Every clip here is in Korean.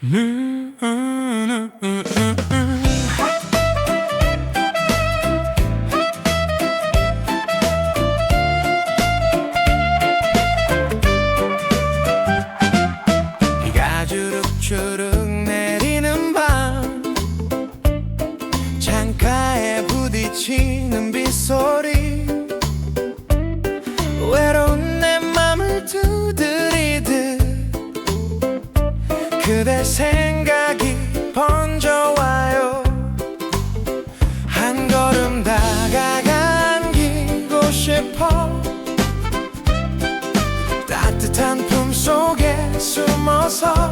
비가 그대 생각이 번져와요. 한 걸음 다가가 안기고 싶어. 따뜻한 품 속에 숨어서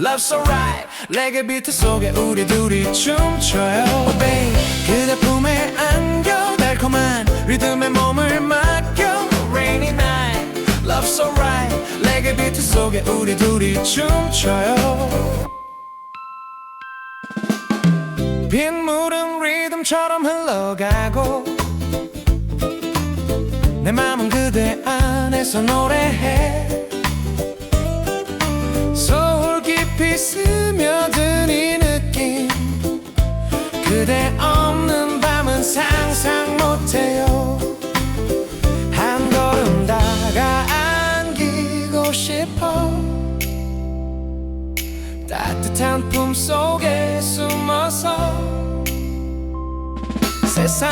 night Love so right. 레게 비트 속에 우리 둘이 춤춰요. Oh baby 그대 품에 안겨 달콤한 리듬에 몸을 맡겨. Rainy night. Love so right. 레게 비트 속에 우리 둘이 춤춰요. 빗물은 리듬처럼 흘러가고 내 맘은 그대 안에서 노래해 스며든 이 느낌. 그대 없는 밤은 상상 못해요. 한 걸음 다가 안기고 싶어. 따뜻한 품 속에 숨어서 세상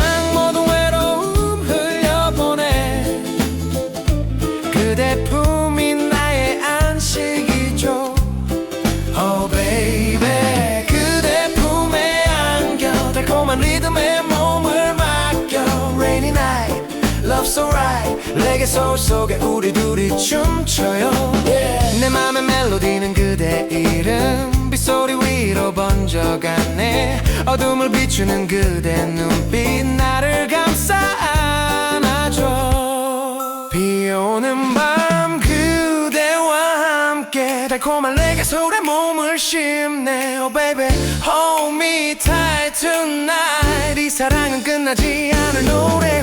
Love so right 레게 소울 속에 우리 둘이 춤춰요. Yeah. 내 맘의 멜로디는 그대 이름. 빗소리 위로 번져가네. 어둠을 비추는 그대 눈빛. 나를 감싸 안아줘. 비 오는 밤 그대와 함께 달콤한 레게 소울에 몸을 쉼네 Oh baby. Hold me tight tonight. 이 사랑은 끝나지 않을 노래